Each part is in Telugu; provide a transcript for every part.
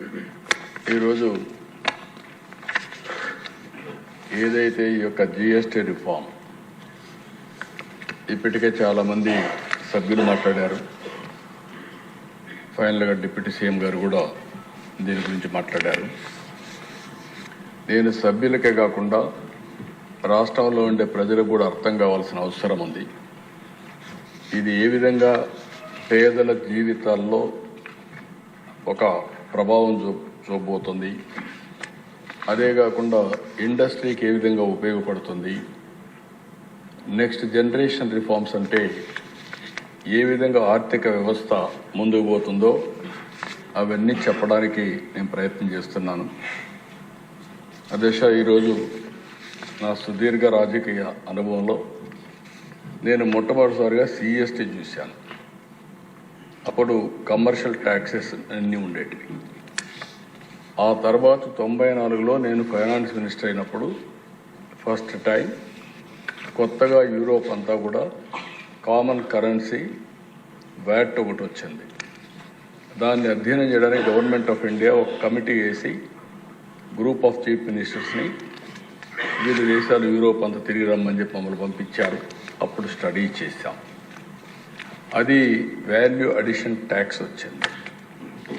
ఈరోజు ఏదైతే ఈ యొక్క జిఎస్టీ రిఫార్మ్ ఇప్పటికే చాలామంది సభ్యులు మాట్లాడారు. ఫైనల్గా డిప్యూటీ సీఎం గారు కూడా దీని గురించి మాట్లాడారు. నేను సభ్యులకే కాకుండా రాష్ట్రంలో ఉండే ప్రజలకు కూడా అర్థం కావాల్సిన అవసరం ఉంది. ఇది ఏ విధంగా పేదల జీవితాల్లో ఒక ప్రభావం చూ చూపబోతుంది. అదే కాకుండా ఇండస్ట్రీకి ఏ విధంగా ఉపయోగపడుతుంది? నెక్స్ట్ జనరేషన్ రిఫార్మ్స్ అంటే ఏ విధంగా ఆర్థిక వ్యవస్థ ముందుకు పోతుందో అవన్నీ చెప్పడానికి నేను ప్రయత్నం చేస్తున్నాను. అదే ఈరోజు నా సుదీర్ఘ రాజకీయ అనుభవంలో నేను మొట్టమొదటిసారిగా సిఎస్టీ చూశాను. అప్పుడు కమర్షియల్ ట్యాక్సెస్ అన్నీ ఉండేటివి. ఆ తర్వాత తొంభై నాలుగులో నేను ఫైనాన్స్ మినిస్టర్ అయినప్పుడు ఫస్ట్ టైం కొత్తగా యూరోప్ అంతా కూడా కామన్ కరెన్సీ వ్యాట్ ఒకటి వచ్చింది. దాన్ని అధ్యయనం చేయడానికి గవర్నమెంట్ ఆఫ్ ఇండియా ఒక కమిటీ వేసి గ్రూప్ ఆఫ్ చీఫ్ మినిస్టర్స్ని వివిధ దేశాలు యూరోప్ అంతా తిరిగి రమ్మని చెప్పి మమ్మల్ని పంపించారు. అప్పుడు స్టడీ చేశాం. అది వాల్యూ అడిషన్ ట్యాక్స్ వచ్చింది.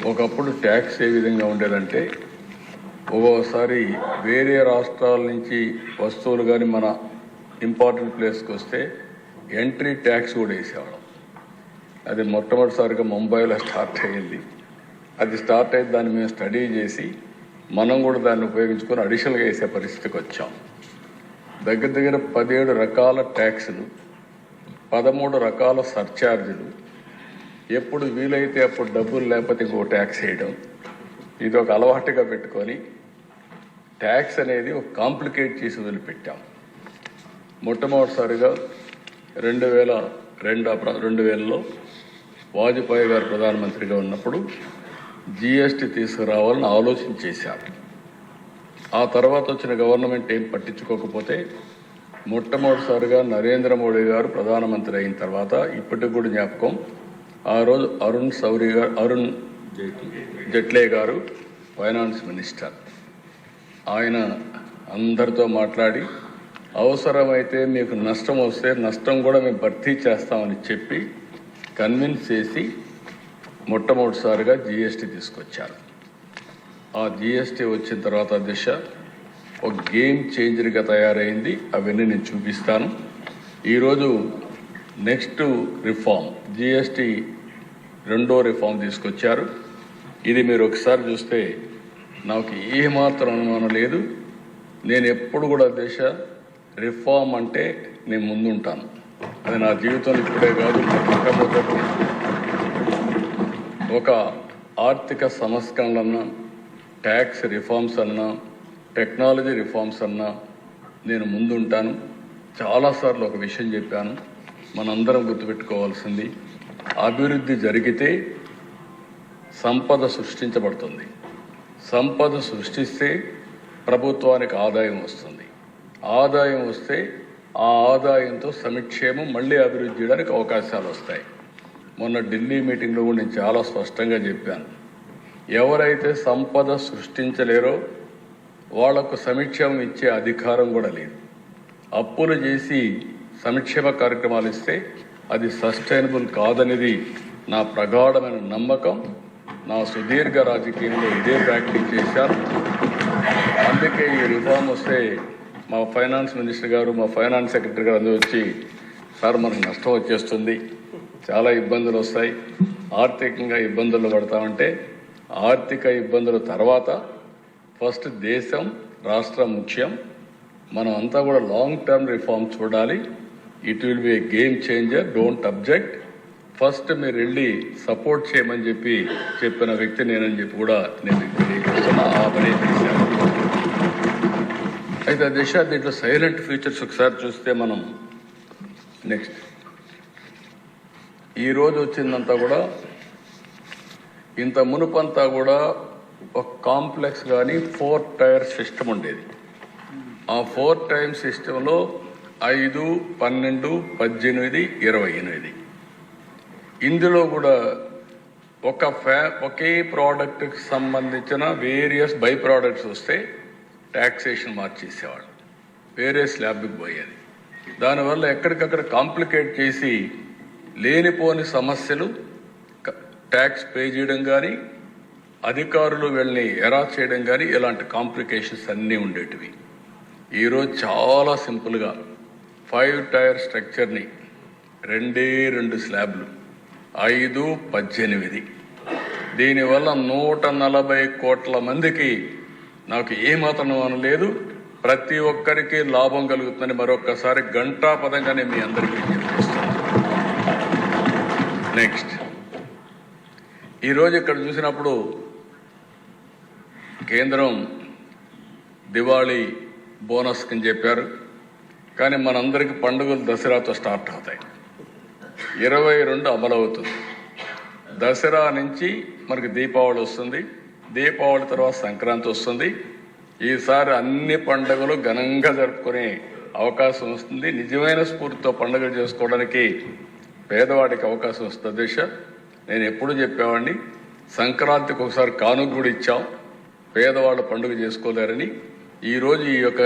ఒకప్పుడు ట్యాక్స్ ఏ విధంగా ఉండేదంటే ఒక్కోసారి వేరే రాష్ట్రాల నుంచి వస్తువులు కానీ మన ఇంపార్టెంట్ ప్లేస్కి వస్తే ఎంట్రీ ట్యాక్స్ కూడా వేసేవాళ్ళం. అది మొట్టమొదటిసారిగా ముంబైలో స్టార్ట్ అయ్యింది. అది స్టార్ట్ అయ్యి దాన్ని మేము స్టడీ చేసి మనం కూడా దాన్ని ఉపయోగించుకొని అడిషనల్గా వేసే పరిస్థితికి వచ్చాం. దగ్గర దగ్గర పదిహేడు రకాల ట్యాక్స్లు పదమూడు రకాల సర్ఛార్జీలు ఎప్పుడు వీలైతే అప్పుడు డబ్బులు లేకపోతే ఇంకో ట్యాక్స్ వేయడం. ఇది ఒక అలవాటుగా పెట్టుకొని ట్యాక్స్ అనేది ఒక కాంప్లికేట్ చేసి వదిలిపెట్టాం. మొట్టమొదటిసారిగా రెండు వేల రెండు రెండు వేలలో వాజ్పేయి గారు ప్రధానమంత్రిగా ఉన్నప్పుడు జిఎస్టీ తీసుకురావాలని ఆలోచన చేశారు ఆ తర్వాత వచ్చిన గవర్నమెంట్ ఏం పట్టించుకోకపోతే మొట్టమొదటిసారిగా నరేంద్ర మోడీ గారు ప్రధానమంత్రి అయిన తర్వాత ఇప్పటికి కూడా జ్ఞాపకం. ఆ రోజు అరుణ్ సౌరి గారు అరుణ్ జైట్లే గారు ఫైనాన్స్ మినిస్టర్. ఆయన అందరితో మాట్లాడి అవసరమైతే మీకు నష్టం వస్తే నష్టం కూడా మేము భర్తీ చేస్తామని చెప్పి కన్విన్స్ చేసి మొట్టమొదటిసారిగా జిఎస్టీ తీసుకొచ్చారు. ఆ జిఎస్టీ వచ్చిన తర్వాత దిశ ఒక గేమ్ చేంజర్గా తయారైంది. అవన్నీ నేను చూపిస్తాను. ఈరోజు నెక్స్ట్ రిఫార్మ్ జిఎస్టీ రెండో రిఫార్మ్ తీసుకొచ్చారు. ఇది మీరు ఒకసారి చూస్తే నాకు ఏమాత్రం అనుమానం లేదు. నేను ఎప్పుడు కూడా దేశ రిఫార్మ్ అంటే నేను ముందుంటాను. అది నా జీవితంలో ఇప్పుడే కాదు మొట్టమొదటి ఒక ఆర్థిక సంస్కరణలన్నా ట్యాక్స్ రిఫార్మ్స్ అన్నా టెక్నాలజీ రిఫార్మ్స్ అన్నా నేను ముందుంటాను. చాలాసార్లు ఒక విషయం చెప్పాను. మనందరం గుర్తుపెట్టుకోవాల్సింది అభివృద్ధి జరిగితే సంపద సృష్టించబడుతుంది. సంపద సృష్టిస్తే ప్రభుత్వానికి ఆదాయం వస్తుంది. ఆదాయం వస్తే ఆ ఆదాయంతో సమిక్షేమం మళ్ళీ అభివృద్ధి చేయడానికి అవకాశాలు వస్తాయి. మొన్న ఢిల్లీ మీటింగ్లో కూడా నేను చాలా స్పష్టంగా చెప్పాను. ఎవరైతే సంపద సృష్టించలేరో వాళ్ళకు సంక్షేమం ఇచ్చే అధికారం కూడా లేదు. అప్పులు చేసి సంక్షేమ కార్యక్రమాలు ఇస్తే అది సస్టైనబుల్ కాదనేది నా ప్రగాఢమైన నమ్మకం. నా సుదీర్ఘ రాజకీయంలో ఇదే ప్రాక్టీస్ చేశాను. అందుకే ఈ రిఫార్మ్ వస్తే మా ఫైనాన్స్ మినిస్టర్ గారు మా ఫైనాన్స్ సెక్రటరీ గారు అందరూ వచ్చి సార్ మనకు నష్టం వచ్చేస్తుంది. చాలా ఇబ్బందులు వస్తాయి. ఆర్థికంగా ఇబ్బందులు పడతామంటే ఆర్థిక ఇబ్బందుల తర్వాత ఫస్ట్ దేశం రాష్ట్రం ముఖ్యం. మనం అంతా కూడా లాంగ్ టర్మ్ రిఫార్మ్ చూడాలి. It will be a game changer don't object first మీరు వెళ్ళి సపోర్ట్ చేయమని చెప్పి చెప్పిన వ్యక్తి నేనని చెప్పి కూడా నేను తెలియజేస్తున్నా ఆ పని చేశాను. అయితే దిశ దీంట్లో సైలెంట్ ఫీచర్స్ ఒకసారి చూస్తే మనం నెక్స్ట్ ఈ రోజు వచ్చిందంతా కూడా ఇంత మునుపంతా కూడా ఒక కాంప్లెక్స్ కానీ ఫోర్ టైర్ సిస్టమ్ ఉండేది. ఆ ఫోర్ టైర్ సిస్టంలో ఐదు పన్నెండు పద్దెనిమిది ఇరవై ఎనిమిది. ఇందులో కూడా ఒక ఫ్యా ఒకే ప్రోడక్ట్కి సంబంధించిన వేరియస్ బై ప్రోడక్ట్స్ వస్తే ట్యాక్సేషన్ మార్చేసేవాడు వేరే స్లాబ్కి పోయేది. దానివల్ల ఎక్కడికక్కడ కాంప్లికేట్ చేసి లేనిపోని సమస్యలు ట్యాక్స్ పే చేయడం కానీ అధికారులు వీళ్ళని ఎరా చేయడం కానీ ఇలాంటి కాంప్లికేషన్స్ అన్నీ ఉండేటివి. ఈరోజు చాలా సింపుల్గా ఫైవ్ టైర్ స్ట్రక్చర్ని రెండే రెండు స్లాబ్లు ఐదు పద్దెనిమిది. దీనివల్ల నూట నలభై కోట్ల మందికి నాకు ఏమాత్రం అనలేదు. ప్రతి ఒక్కరికి లాభం కలుగుతుందని మరొకసారి గంటా పదంగానే మీ అందరికీ నెక్స్ట్. ఈరోజు ఇక్కడ చూసినప్పుడు కేంద్రం దివాళీ బోనస్ అని చెప్పారు. కానీ మనందరికీ పండుగలు దసరాతో స్టార్ట్ అవుతాయి. ఇరవై రెండు అమలవుతుంది. దసరా నుంచి మనకి దీపావళి వస్తుంది. దీపావళి తర్వాత సంక్రాంతి వస్తుంది. ఈసారి అన్ని పండుగలు ఘనంగా జరుపుకునే అవకాశం వస్తుంది. నిజమైన స్ఫూర్తితో పండుగలు చేసుకోవడానికి పేదవాడికి అవకాశం వస్తుంది. దిశ నేను ఎప్పుడు చెప్పేవాడిని సంక్రాంతికి ఒకసారి కానుక కూడా ఇచ్చాం. పేదవాళ్ళు పండుగ చేసుకోలేరని ఈరోజు ఈ యొక్క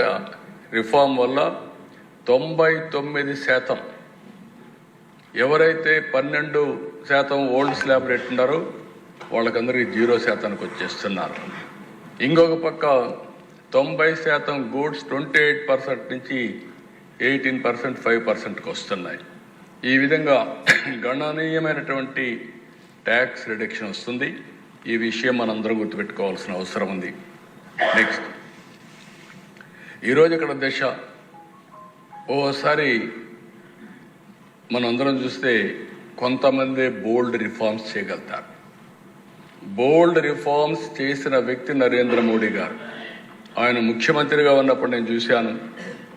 రిఫార్మ్ వల్ల తొంభై తొమ్మిది శాతం ఎవరైతే పన్నెండు శాతం ఓల్డ్ స్లాబ్ రేట్ ఉన్నారో వాళ్ళకందరికీ జీరో శాతానికి వచ్చేస్తున్నారు. ఇంకొక పక్క తొంభై శాతం గూడ్స్ ట్వంటీ ఎయిట్ పర్సెంట్ నుంచి ఎయిటీన్ పర్సెంట్ ఫైవ్ పర్సెంట్కి వస్తున్నాయి. ఈ విధంగా గణనీయమైనటువంటి ట్యాక్స్ రిడక్షన్ వస్తుంది. ఈ విషయం మనందరం గుర్తుపెట్టుకోవాల్సిన అవసరం ఉంది. నెక్స్ట్ ఈరోజు ఇక్కడ దశ. ఓసారి మనందరం చూస్తే కొంతమంది బోల్డ్ రిఫార్మ్స్ చేయగలుగుతారు. బోల్డ్ రిఫార్మ్స్ చేసిన వ్యక్తి నరేంద్ర మోడీ గారు. ఆయన ముఖ్యమంత్రిగా ఉన్నప్పుడు నేను చూశాను.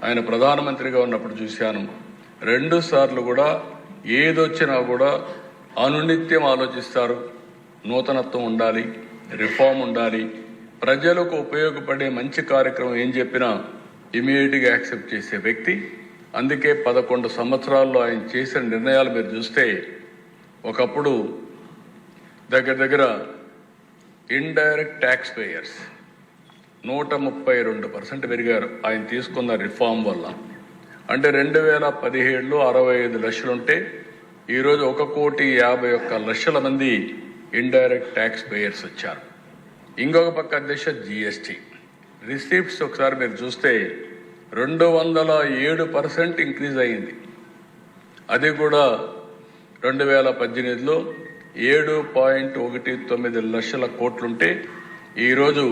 ఆయన ప్రధానమంత్రిగా ఉన్నప్పుడు చూశాను. రెండు సార్లు కూడా ఏదొచ్చినా కూడా అనునిత్యం ఆలోచిస్తారు. నూతనత్వం ఉండాలి రిఫార్మ్ ఉండాలి. ప్రజలకు ఉపయోగపడే మంచి కార్యక్రమం ఏం చెప్పినా ఇమీడియట్గా యాక్సెప్ట్ చేసే వ్యక్తి. అందుకే పదకొండు సంవత్సరాల్లో ఆయన చేసిన నిర్ణయాలు మీరు చూస్తే ఒకప్పుడు దగ్గర దగ్గర ఇండైరెక్ట్ ట్యాక్స్ పేయర్స్ నూట ముప్పై రెండు పర్సెంట్ పెరిగారు ఆయన తీసుకున్న రిఫార్మ్ వల్ల. అంటే రెండు వేల పదిహేడులో అరవై ఐదు లక్షలుంటే ఈరోజు ఒక కోటి యాభై ఒక్క లక్షల మంది ఇండైరెక్ట్ ట్యాక్స్ పేయర్స్ వచ్చారు. ఇంకొక పక్క అధ్యక్ష జిఎస్టి రిసీప్ట్స్ ఒకసారి మీరు చూస్తే రెండు వందల ఏడు పర్సెంట్ ఇంక్రీజ్ అయింది అది కూడా రెండు వేల పద్దెనిమిదిలో ఏడు పాయింట్ ఒకటి తొమ్మిది లక్షల కోట్లుంటే ఈరోజు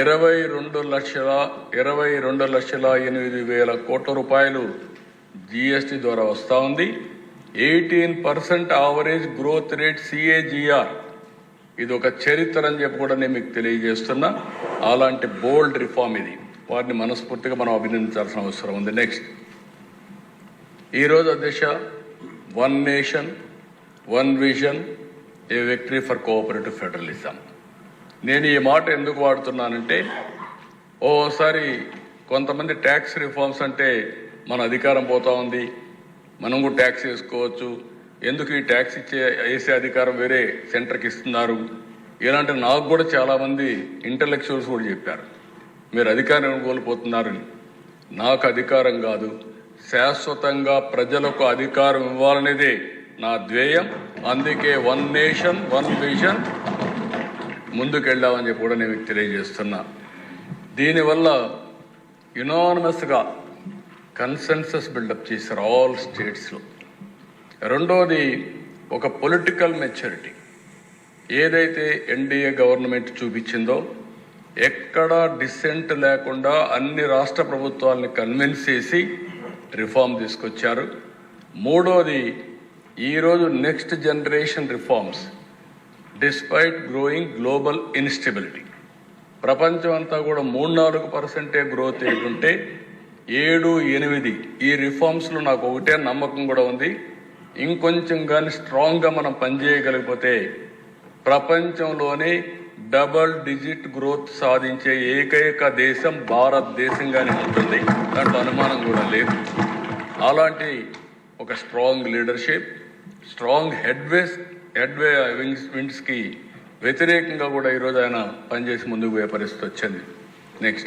ఇరవై రెండు లక్షల ఇరవై రెండు లక్షల ఎనిమిది వేల కోట్ల రూపాయలు జిఎస్టి ద్వారా వస్తూ ఉంది. Eighteen percent average growth rate CAGR ఇది ఒక చరిత్ర అని చెప్పి కూడా నేను మీకు తెలియజేస్తున్నా. అలాంటి బోల్డ్ రిఫార్మ్ ఇది. వారిని మనస్ఫూర్తిగా మనం అభినందించాల్సిన అవసరం ఉంది. నెక్స్ట్ ఈరోజు అధ్యక్ష one nation one vision a victory for cooperative federalism నేను ఈ మాట ఎందుకు వాడుతున్నానంటే ఓసారి కొంతమంది ట్యాక్స్ రిఫార్మ్స్ అంటే మన అధికారం పోతా ఉంది. మనం కూడా ట్యాక్స్ వేసుకోవచ్చు. ఎందుకు ఈ ట్యాక్స్ ఇచ్చే వేసే అధికారం వేరే సెంటర్కి ఇస్తున్నారు? ఇలాంటి నాకు కూడా చాలామంది ఇంటలెక్చువల్స్ కూడా చెప్పారు. మీరు అధికారం కోల్పోతున్నారని. నాకు అధికారం కాదు. శాశ్వతంగా ప్రజలకు అధికారం ఇవ్వాలనేదే నా ధ్యేయం. అందుకే వన్ నేషన్ వన్ విజన్ ముందుకెళ్ళామని చెప్పి కూడా నేను తెలియజేస్తున్నా. దీనివల్ల యునానమస్గా కన్సెన్సస్ బిల్డప్ చేశారు ఆల్ స్టేట్స్లో రెండోది ఒక పొలిటికల్ మెచ్యూరిటీ ఏదైతే ఎన్డీఏ గవర్నమెంట్ చూపించిందో ఎక్కడా డిసెంట్ లేకుండా అన్ని రాష్ట్ర ప్రభుత్వాలని కన్విన్స్ చేసి రిఫార్మ్ తీసుకొచ్చారు. మూడోది ఈరోజు next generation reforms despite growing global instability ప్రపంచం అంతా కూడా మూడు నాలుగు పర్సెంటే గ్రోత్ ఏంటంటే ఏడు ఎనిమిది. ఈ రిఫార్మ్స్లో నాకు ఒకటే నమ్మకం కూడా ఉంది. ఇంకొంచెం కానీ స్ట్రాంగ్గా మనం పనిచేయగలిగిపోతే ప్రపంచంలోనే డబల్ డిజిట్ గ్రోత్ సాధించే ఏకైక దేశం భారతదేశంగానే ఉంటుంది. దాంట్లో అనుమానం కూడా లేదు. అలాంటి ఒక strong leadership strong headways headway wings విండ్స్కి వ్యతిరేకంగా కూడా ఈరోజు ఆయన పనిచేసి ముందుకు పోయే పరిస్థితి వచ్చింది. నెక్స్ట్